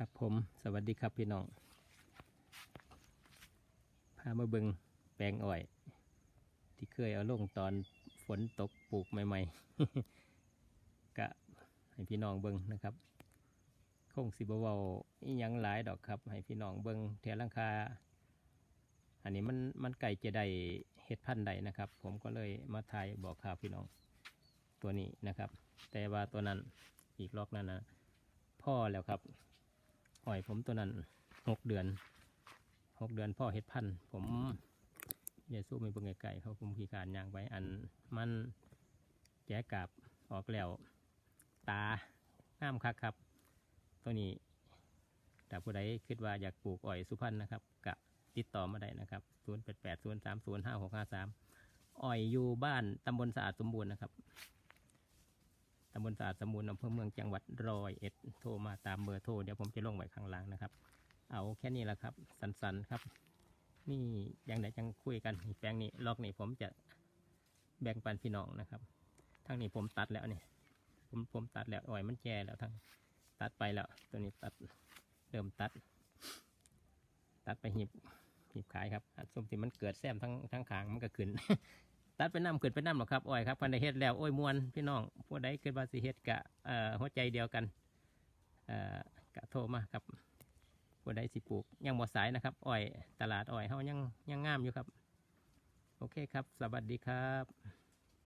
ครับผมสวัสดีครับพี่น้อง พามาเบิงแปลงอ้อย ที่เคยเอาลงตอนฝนตกปลูกใหม่ๆ กะให้พี่น้องเบิงนะครับ คงสิบเว้าอีหยังหลายดอกครับ ให้พี่น้องเบิงแถวหลังคา อันนี้มันมันไก่จะได้เห็ดพันธุ์ใดนะครับ ผมก็เลยมาถ่ายบอกข่าวพี่น้องตัวนี้นะครับ แต่ว่าตัวนั้นอีกล็อกนั้นนะพ่อแล้วครับ หอยผมตัวนั้นหกเดือนหกเดือนพ่อเห็ดพันผมเยสู้ไม่เบิ่งไก่เขาผมขีการยางไปอันมันแกะกาบออกแล้วตาห้ามคักครับ ตัวนี้แต่ผู้ใดคิดว่าอยากปลูกอ้อยสุพรรณนะครับกะติดต่อมาได้นะครับศูนย์แปดแปดศูนย์สามศูนย์ห้าหกห้าสามอ้อยอยู่บ้านตำบลสะอาดสมบูรณ์นะครับ ตำบลสะอาดสมบูรณ์อำเภอเมืองจังหวัดร้อยเอ็ดโทรมาตามเบอร์โทรเดี๋ยวผมจะลงไว้ข้างล่างนะครับ เอาแค่นี้แหละครับ สันๆครับ นี่ยังไหนจังคุยกันแปลงนี้ลอกนี่ผมจะแบ่งปันพี่น้องนะครับทั้งนี้ผมตัดแล้วนี่ผมผมตัดแล้วอ่อยมันแก่แล้วทั้งตัดไปแล้ว ตัวนี้ตัดเริ่มตัด ตัดไปหีบหีบขายครับอันส้มที่มันเกิดแซมทั้งทั้งขางมันก็ขึ้น ตัดไปน้ำขึ้นไปน้ำหรอกครับอ้อยครับพันได้เฮ็ดแล้วโอ้ยมวนพี่น้องผู้ใดเกิดบาสิเฮ็ดกะหัวใจเดียวกันกะโทรมาครับผู้ใดสิปลูกยังบ่สายนะครับอ้อยตลาดอ้อยเฮายังยังงามอยู่ครับ โอเคครับ สวัสดีครับ